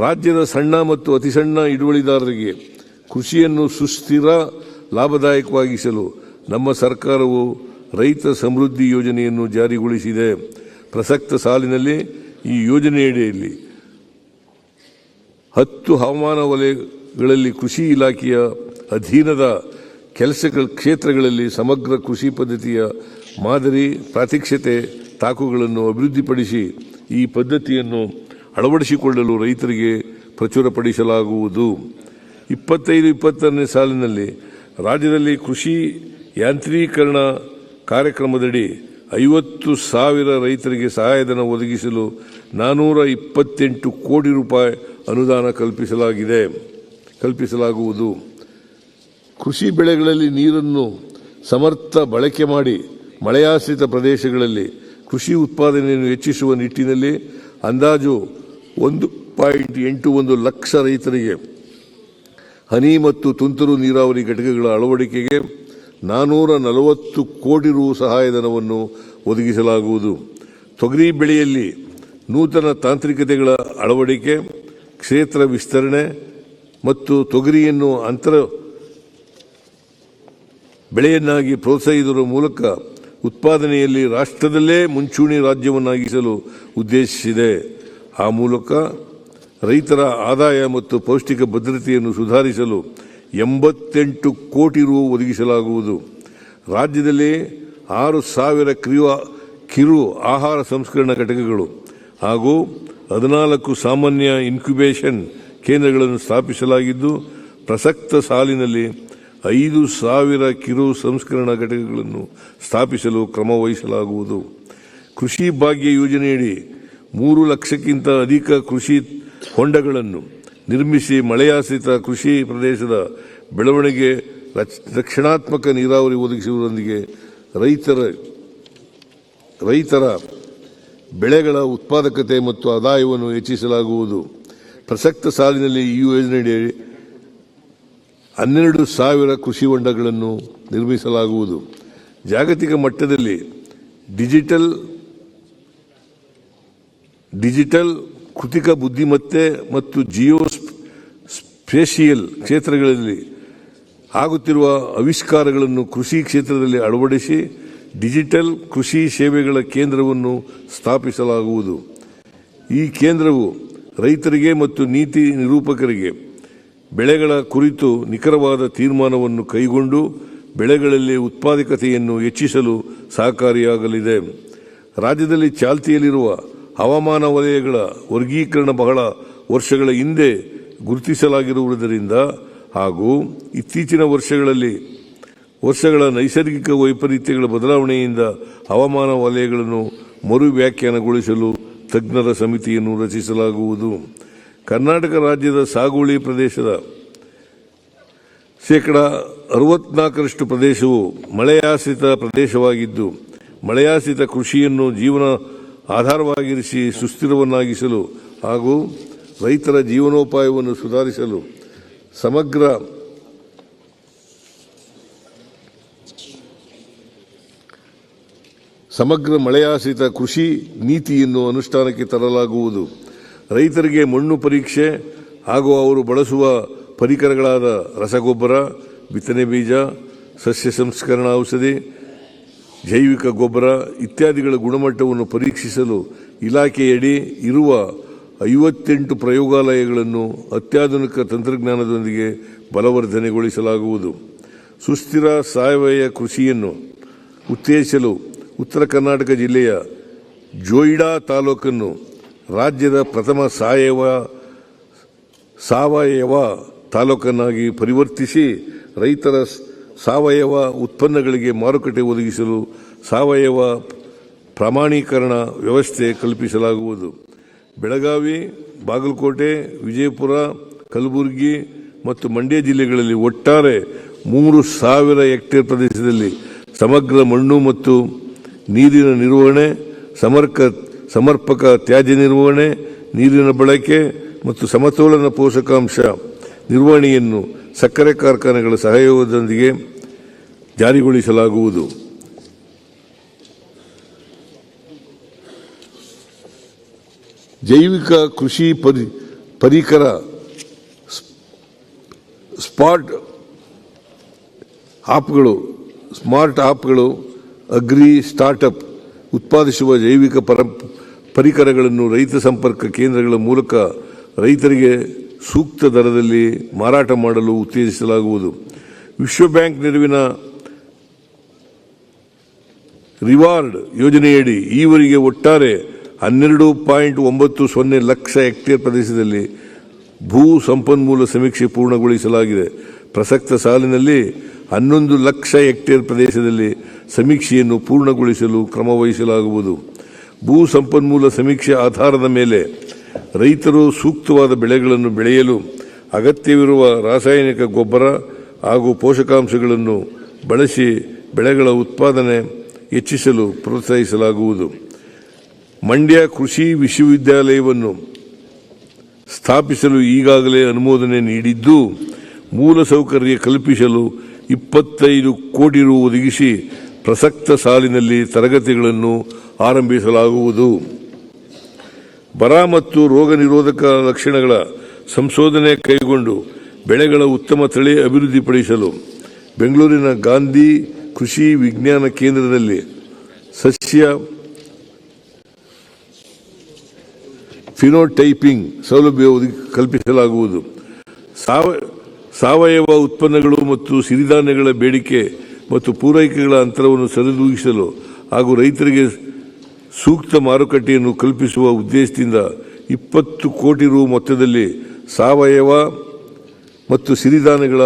ರಾಜ್ಯದ ಸಣ್ಣ ಮತ್ತು ಅತಿಸಣ್ಣ ಹಿಡುವಳಿದಾರರಿಗೆ ಕೃಷಿಯನ್ನು ಸುಸ್ಥಿರ ಲಾಭದಾಯಕವಾಗಿಸಲು ನಮ್ಮ ಸರ್ಕಾರವು ರೈತ ಸಮೃದ್ಧಿ ಯೋಜನೆಯನ್ನು ಜಾರಿಗೊಳಿಸಿದೆ. ಪ್ರಸಕ್ತ ಸಾಲಿನಲ್ಲಿ ಈ ಯೋಜನೆಯಡಿಯಲ್ಲಿ ಹತ್ತು ಹವಾಮಾನ ವಲಯಗಳಲ್ಲಿ ಕೃಷಿ ಇಲಾಖೆಯ ಅಧೀನದ ಕೆಲಸಗಳ ಕ್ಷೇತ್ರಗಳಲ್ಲಿ ಸಮಗ್ರ ಕೃಷಿ ಪದ್ಧತಿಯ ಮಾದರಿ ಪ್ರಾತ್ಯಕ್ಷತೆ ತಾಕುಗಳನ್ನು ಅಭಿವೃದ್ಧಿಪಡಿಸಿ ಈ ಪದ್ಧತಿಯನ್ನು ಅಳವಡಿಸಿಕೊಳ್ಳಲು ರೈತರಿಗೆ ಪ್ರಚುರಪಡಿಸಲಾಗುವುದು. ಇಪ್ಪತ್ತೈದು ಇಪ್ಪತ್ತರನೇ ಸಾಲಿನಲ್ಲಿ ರಾಜ್ಯದಲ್ಲಿ ಕೃಷಿ ಯಾಂತ್ರೀಕರಣ ಕಾರ್ಯಕ್ರಮದಡಿ ಐವತ್ತು ಸಾವಿರ ರೈತರಿಗೆ ಸಹಾಯಧನ ಒದಗಿಸಲು ನಾನೂರ ಇಪ್ಪತ್ತೆಂಟು ಕೋಟಿ ರೂಪಾಯಿ ಅನುದಾನ ಕಲ್ಪಿಸಲಾಗಿದೆ. ಕಲ್ಪಿಸಲಾಗುವುದು. ಕೃಷಿ ಬೆಳೆಗಳಲ್ಲಿ ನೀರನ್ನು ಸಮರ್ಥ ಬಳಕೆ ಮಾಡಿ ಮಳೆಯಾಶ್ರಿತ ಪ್ರದೇಶಗಳಲ್ಲಿ ಕೃಷಿ ಉತ್ಪಾದನೆಯನ್ನು ಹೆಚ್ಚಿಸುವ ನಿಟ್ಟಿನಲ್ಲಿ ಅಂದಾಜು ಒಂದು ಪಾಯಿಂಟ್ ಎಂಟು ಒಂದು ಲಕ್ಷ ರೈತರಿಗೆ ಹನಿ ಮತ್ತು ತುಂತುರು ನೀರಾವರಿ ಘಟಕಗಳ ಅಳವಡಿಕೆಗೆ ನಾನೂರ ನಲವತ್ತು ಕೋಟಿ ರು ಸಹಾಯಧನವನ್ನು ಒದಗಿಸಲಾಗುವುದು. ತೊಗರಿ ಬೆಳೆಯಲ್ಲಿ ನೂತನ ತಾಂತ್ರಿಕತೆಗಳ ಅಳವಡಿಕೆ, ಕ್ಷೇತ್ರ ವಿಸ್ತರಣೆ ಮತ್ತು ತೊಗರಿಯನ್ನು ಅಂತರ ಬೆಳೆಯನ್ನಾಗಿ ಪ್ರೋತ್ಸಾಹಿಸುವ ಮೂಲಕ ಉತ್ಪಾದನೆಯಲ್ಲಿ ರಾಷ್ಟ್ರದಲ್ಲೇ ಮುಂಚೂಣಿ ರಾಜ್ಯವನ್ನಾಗಿಸಲು ಉದ್ದೇಶಿಸಿದೆ. ಆ ಮೂಲಕ ರೈತರ ಆದಾಯ ಮತ್ತು ಪೌಷ್ಟಿಕ ಭದ್ರತೆಯನ್ನು ಸುಧಾರಿಸಲು ಎಂಬತ್ತೆಂಟು ಕೋಟಿ ರು ಒದಗಿಸಲಾಗುವುದು. ರಾಜ್ಯದಲ್ಲಿ ಆರು ಸಾವಿರ ಕಿರು ಕಿರು ಆಹಾರ ಸಂಸ್ಕರಣಾ ಘಟಕಗಳು ಹಾಗೂ ಹದಿನಾಲ್ಕು ಸಾಮಾನ್ಯ ಇನ್ಕ್ಯುಬೇಷನ್ ಕೇಂದ್ರಗಳನ್ನು ಸ್ಥಾಪಿಸಲಾಗಿದ್ದು, ಪ್ರಸಕ್ತ ಸಾಲಿನಲ್ಲಿ ಐದು ಸಾವಿರ ಕಿರು ಸಂಸ್ಕರಣಾ ಘಟಕಗಳನ್ನು ಸ್ಥಾಪಿಸಲು ಕ್ರಮ ವಹಿಸಲಾಗುವುದು ಕೃಷಿ ಭಾಗ್ಯ ಯೋಜನೆಯಡಿ ಮೂರು ಲಕ್ಷಕ್ಕಿಂತ ಅಧಿಕ ಕೃಷಿ ಹೊಂಡಗಳನ್ನು ನಿರ್ಮಿಸಿ ಮಳೆಯಾಶ್ರಿತ ಕೃಷಿ ಪ್ರದೇಶದ ಬೆಳವಣಿಗೆ ರಕ್ಷಣಾತ್ಮಕ ನೀರಾವರಿ ಒದಗಿಸುವುದರೊಂದಿಗೆ ರೈತರ ರೈತರ ಬೆಳೆಗಳ ಉತ್ಪಾದಕತೆ ಮತ್ತು ಆದಾಯವನ್ನು ಹೆಚ್ಚಿಸಲಾಗುವುದು. ಪ್ರಸಕ್ತ ಸಾಲಿನಲ್ಲಿ ಈ ಯೋಜನೆಯಡಿ ಹನ್ನೆರಡು ಸಾವಿರ ಕೃಷಿ ಹೊಂಡಗಳನ್ನು ನಿರ್ಮಿಸಲಾಗುವುದು. ಜಾಗತಿಕ ಮಟ್ಟದಲ್ಲಿ ಡಿಜಿಟಲ್ ಡಿಜಿಟಲ್ ಕೃತಿಕ ಬುದ್ಧಿಮತ್ತೆ ಮತ್ತು ಜಿಯೋ ಸ್ಪ್- ಸ್ಪೇಷಿಯಲ್ ಕ್ಷೇತ್ರಗಳಲ್ಲಿ ಆಗುತ್ತಿರುವ ಆವಿಷ್ಕಾರಗಳನ್ನು ಕೃಷಿ ಕ್ಷೇತ್ರದಲ್ಲಿ ಅಳವಡಿಸಿ ಡಿಜಿಟಲ್ ಕೃಷಿ ಸೇವೆಗಳ ಕೇಂದ್ರವನ್ನು ಸ್ಥಾಪಿಸಲಾಗುವುದು. ಈ ಕೇಂದ್ರವು ರೈತರಿಗೆ ಮತ್ತು ನೀತಿ ನಿರೂಪಕರಿಗೆ ಬೆಳೆಗಳ ಕುರಿತು ನಿಖರವಾದ ತೀರ್ಮಾನವನ್ನು ಕೈಗೊಂಡು ಬೆಳೆಗಳಲ್ಲಿ ಉತ್ಪಾದಕತೆಯನ್ನು ಹೆಚ್ಚಿಸಲು ಸಹಕಾರಿಯಾಗಲಿದೆ. ರಾಜ್ಯದಲ್ಲಿ ಚಾಲ್ತಿಯಲ್ಲಿರುವ ಹವಾಮಾನ ವಲಯಗಳ ವರ್ಗೀಕರಣ ಬಹಳ ವರ್ಷಗಳ ಹಿಂದೆ ಗುರುತಿಸಲಾಗಿರುವುದರಿಂದ ಹಾಗೂ ಇತ್ತೀಚಿನ ವರ್ಷಗಳಲ್ಲಿ ವರ್ಷಗಳ ನೈಸರ್ಗಿಕ ವೈಪರೀತ್ಯಗಳ ಬದಲಾವಣೆಯಿಂದ ಹವಾಮಾನ ವಲಯಗಳನ್ನು ಮರು ವ್ಯಾಖ್ಯಾನಗೊಳಿಸಲು ತಜ್ಞರ ಸಮಿತಿಯನ್ನು ರಚಿಸಲಾಗುವುದು. ಕರ್ನಾಟಕ ರಾಜ್ಯದ ಸಾಗುವಳಿ ಪ್ರದೇಶದ ಶೇಕಡ ಅರವತ್ನಾಲ್ಕರಷ್ಟು ಪ್ರದೇಶವು ಮಳೆಯಾಶ್ರಿತ ಪ್ರದೇಶವಾಗಿದ್ದು, ಮಳೆಯಾಶ್ರಿತ ಕೃಷಿಯನ್ನು ಜೀವನ ಆಧಾರವಾಗಿರಿಸಿ ಸುಸ್ಥಿರವನ್ನಾಗಿಸಲು ಹಾಗೂ ರೈತರ ಜೀವನೋಪಾಯವನ್ನು ಸುಧಾರಿಸಲು ಸಮಗ್ರ ಸಮಗ್ರ ಮಳೆಯಾಶ್ರಿತ ಕೃಷಿ ನೀತಿಯನ್ನು ಅನುಷ್ಠಾನಕ್ಕೆ ತರಲಾಗುವುದು. ರೈತರಿಗೆ ಮಣ್ಣು ಪರೀಕ್ಷೆ ಹಾಗೂ ಅವರು ಬಳಸುವ ಪರಿಕರಗಳಾದ ರಸಗೊಬ್ಬರ, ಬಿತ್ತನೆ ಬೀಜ, ಸಸ್ಯ ಸಂಸ್ಕರಣಾ ಔಷಧಿ ಜೈವಿಕ ಗೊಬ್ಬರ ಇತ್ಯಾದಿಗಳ ಗುಣಮಟ್ಟವನ್ನು ಪರೀಕ್ಷಿಸಲು ಇಲಾಖೆಯಡಿ ಇರುವ ಐವತ್ತೆಂಟು ಪ್ರಯೋಗಾಲಯಗಳನ್ನು ಅತ್ಯಾಧುನಿಕ ತಂತ್ರಜ್ಞಾನದೊಂದಿಗೆ ಬಲವರ್ಧನೆಗೊಳಿಸಲಾಗುವುದು. ಸುಸ್ಥಿರ ಸಾವಯವ ಕೃಷಿಯನ್ನು ಉತ್ತೇಜಿಸಲು ಉತ್ತರ ಕರ್ನಾಟಕ ಜಿಲ್ಲೆಯ ಜೋಯಿಡಾ ತಾಲೂಕನ್ನು ರಾಜ್ಯದ ಪ್ರಥಮ ಸಾವಯವ ಸಾವಯವ ತಾಲೂಕನ್ನಾಗಿ ಪರಿವರ್ತಿಸಿ ರೈತರ ಸಾವಯವ ಉತ್ಪನ್ನಗಳಿಗೆ ಮಾರುಕಟ್ಟೆ ಒದಗಿಸಲು ಸಾವಯವ ಪ್ರಮಾಣೀಕರಣ ವ್ಯವಸ್ಥೆ ಕಲ್ಪಿಸಲಾಗುವುದು. ಬೆಳಗಾವಿ, ಬಾಗಲಕೋಟೆ, ವಿಜಯಪುರ, ಕಲಬುರಗಿ ಮತ್ತು ಮಂಡ್ಯ ಜಿಲ್ಲೆಗಳಲ್ಲಿ ಒಟ್ಟಾರೆ ಮೂರು ಸಾವಿರ ಹೆಕ್ಟೇರ್ ಪ್ರದೇಶದಲ್ಲಿ ಸಮಗ್ರ ಮಣ್ಣು ಮತ್ತು ನೀರಿನ ನಿರ್ವಹಣೆ, ಸಮರ್ಕ ಸಮರ್ಪಕ ತ್ಯಾಜ್ಯ ನಿರ್ವಹಣೆ, ನೀರಿನ ಬಳಕೆ ಮತ್ತು ಸಮತೋಲನ ಪೋಷಕಾಂಶ ನಿರ್ವಹಣೆಯನ್ನು ಸಕ್ಕರೆ ಕಾರ್ಖಾನೆಗಳ ಸಹಯೋಗದೊಂದಿಗೆ ಜಾರಿಗೊಳಿಸಲಾಗುವುದು. ಜೈವಿಕ ಕೃಷಿ ಪರಿ, ಪರಿಕರ ಸ್ಪಾಟ್ ಆಪ್ಗಳು, ಸ್ಮಾರ್ಟ್ ಆಪ್ಗಳು, ಅಗ್ರಿ ಸ್ಟಾರ್ಟಪ್ ಉತ್ಪಾದಿಸುವ ಜೈವಿಕ ಪರ, ಪರಿಕರಗಳನ್ನು ರೈತ ಸಂಪರ್ಕ ಕೇಂದ್ರಗಳ ಮೂಲಕ ರೈತರಿಗೆ ಸೂಕ್ತ ದರದಲ್ಲಿ ಮಾರಾಟ ಮಾಡಲು ಉತ್ತೇಜಿಸಲಾಗುವುದು. ವಿಶ್ವ ಬ್ಯಾಂಕ್ ನೆರವಿನ ರಿವಾರ್ಡ್ ಯೋಜನೆಯಡಿ ಈವರೆಗೆ ಒಟ್ಟಾರೆ ಹನ್ನೆರಡು ಪಾಯಿಂಟ್ ಒಂಬತ್ತು ಸೊನ್ನೆ ಲಕ್ಷ ಹೆಕ್ಟೇರ್ ಪ್ರದೇಶದಲ್ಲಿ ಭೂ ಸಂಪನ್ಮೂಲ ಸಮೀಕ್ಷೆ ಪೂರ್ಣಗೊಳಿಸಲಾಗಿದೆ. ಪ್ರಸಕ್ತ ಸಾಲಿನಲ್ಲಿ ಹನ್ನೊಂದು ಲಕ್ಷ ಹೆಕ್ಟೇರ್ ಪ್ರದೇಶದಲ್ಲಿ ಸಮೀಕ್ಷೆಯನ್ನು ಪೂರ್ಣಗೊಳಿಸಲು ಕ್ರಮವಹಿಸಲಾಗುವುದು. ಭೂ ಸಂಪನ್ಮೂಲ ಸಮೀಕ್ಷೆ ಆಧಾರದ ಮೇಲೆ ರೈತರು ಸೂಕ್ತವಾದ ಬೆಳೆಗಳನ್ನು ಬೆಳೆಯಲು ಅಗತ್ಯವಿರುವ ರಾಸಾಯನಿಕ ಗೊಬ್ಬರ ಹಾಗೂ ಪೋಷಕಾಂಶಗಳನ್ನು ಬಳಸಿ ಬೆಳೆಗಳ ಉತ್ಪಾದನೆ ಹೆಚ್ಚಿಸಲು ಪ್ರೋತ್ಸಾಹಿಸಲಾಗುವುದು. ಮಂಡ್ಯ ಕೃಷಿ ವಿಶ್ವವಿದ್ಯಾಲಯವನ್ನು ಸ್ಥಾಪಿಸಲು ಈಗಾಗಲೇ ಅನುಮೋದನೆ ನೀಡಿದ್ದು ಮೂಲಸೌಕರ್ಯ ಕಲ್ಪಿಸಲು ಇಪ್ಪತ್ತೈದು ಕೋಟಿ ರು ಒದಗಿಸಿ ಪ್ರಸಕ್ತ ಸಾಲಿನಲ್ಲಿ ತರಗತಿಗಳನ್ನು ಆರಂಭಿಸಲಾಗುವುದು. ಬರ ಮತ್ತು ರೋಗ ನಿರೋಧಕ ಲಕ್ಷಣಗಳ ಸಂಶೋಧನೆ ಕೈಗೊಂಡು ಬೆಳೆಗಳ ಉತ್ತಮ ತಳಿ ಅಭಿವೃದ್ಧಿಪಡಿಸಲು ಬೆಂಗಳೂರಿನ ಗಾಂಧಿ ಕೃಷಿ ವಿಜ್ಞಾನ ಕೇಂದ್ರದಲ್ಲಿ ಸಸ್ಯ ಫಿನೋಟೈಪಿಂಗ್ ಸೌಲಭ್ಯ ಕಲ್ಪಿಸಲಾಗುವುದು. ಸಾವ- ಸಾವಯವ ಉತ್ಪನ್ನಗಳು ಮತ್ತು ಸಿರಿಧಾನ್ಯಗಳ ಬೇಡಿಕೆ ಮತ್ತು ಪೂರೈಕೆಗಳ ಅಂತರವನ್ನು ಸರಿದೂಗಿಸಲು ಹಾಗೂ ರೈತರಿಗೆ ಸೂಕ್ತ ಮಾರುಕಟ್ಟೆಯನ್ನು ಕಲ್ಪಿಸುವ ಉದ್ದೇಶದಿಂದ ಇಪ್ಪತ್ತು ಕೋಟಿ ರು ಮೊತ್ತದಲ್ಲಿ ಸಾವಯವ ಮತ್ತು ಸಿರಿಧಾನ್ಯಗಳ